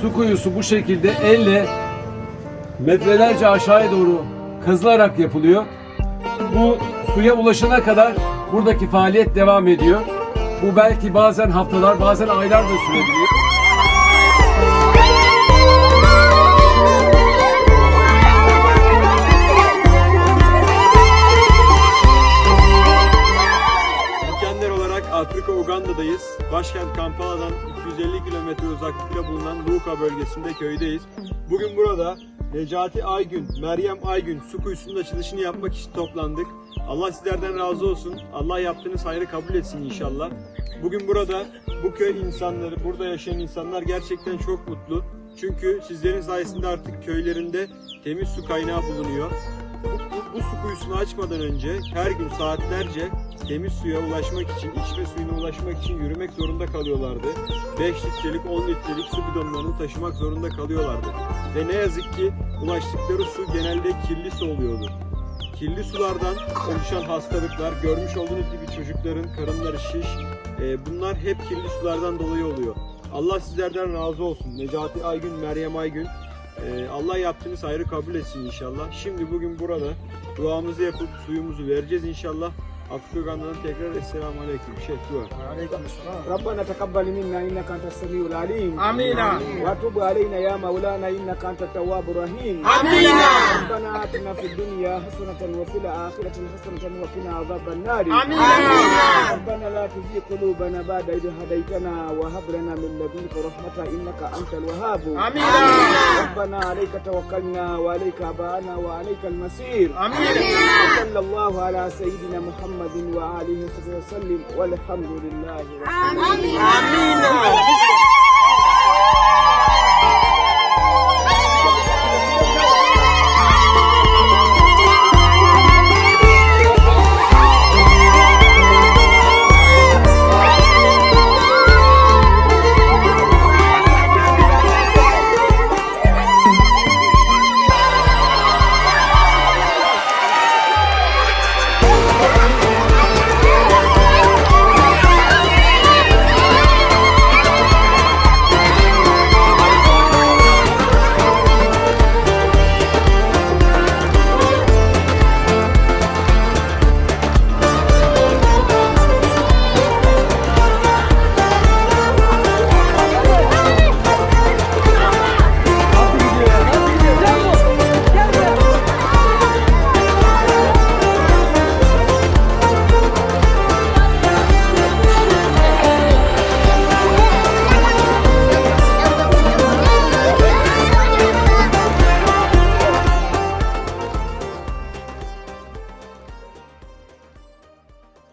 Su kuyusu bu şekilde elle metrelerce aşağıya doğru kazılarak yapılıyor. Bu suya ulaşana kadar buradaki faaliyet devam ediyor. Bu belki bazen haftalar, bazen aylar da sürebiliyor. Başkent Kampala'dan 250 kilometre uzaklıkta bulunan Luka bölgesinde köydeyiz. Bugün burada Necati Aygün, Meryem Aygün su kuyusunun açılışını yapmak için toplandık. Allah sizlerden razı olsun. Allah yaptığınız hayrı kabul etsin inşallah. Bugün burada bu köy insanları, burada yaşayan insanlar gerçekten çok mutlu. Çünkü sizlerin sayesinde artık köylerinde temiz su kaynağı bulunuyor. Bu, bu, bu su kuyusunu açmadan önce her gün saatlerce temiz suya ulaşmak için, içme suyuna ulaşmak için yürümek zorunda kalıyorlardı. 5 litrelik, 10 litrelik su bidonlarını taşımak zorunda kalıyorlardı. Ve ne yazık ki ulaştıkları su genelde kirli su oluyordu. Kirli sulardan oluşan hastalıklar, görmüş olduğunuz gibi çocukların karınları şiş, e, bunlar hep kirli sulardan dolayı oluyor. Allah sizlerden razı olsun. Necati Aygün, Meryem Aygün, ee, Allah yaptığınız hayrı kabul etsin inşallah. Şimdi bugün burada duamızı yapıp suyumuzu vereceğiz inşallah. Afrika'dan tekrar Esselamu Aleyküm. Şeyh dua. Rabbana tekabbali minna innaka entes semiul alim. Amina. Ve tub aleyna ya Mevlana innaka entet tevvabur rahim. Amina. ربنا آتنا في الدنيا حسنة وفي الآخرة حسنة وقنا عذاب النار. آمين. ربنا لا تزغ قلوبنا بعد إذ هديتنا وهب لنا من لدنك رحمة إنك أنت الوهاب. آمين. ربنا عليك توكلنا وعليك أبانا وعليك المصير آمين. صلى الله على سيدنا محمد وآله وصحبه وسلم والحمد لله رب آمين.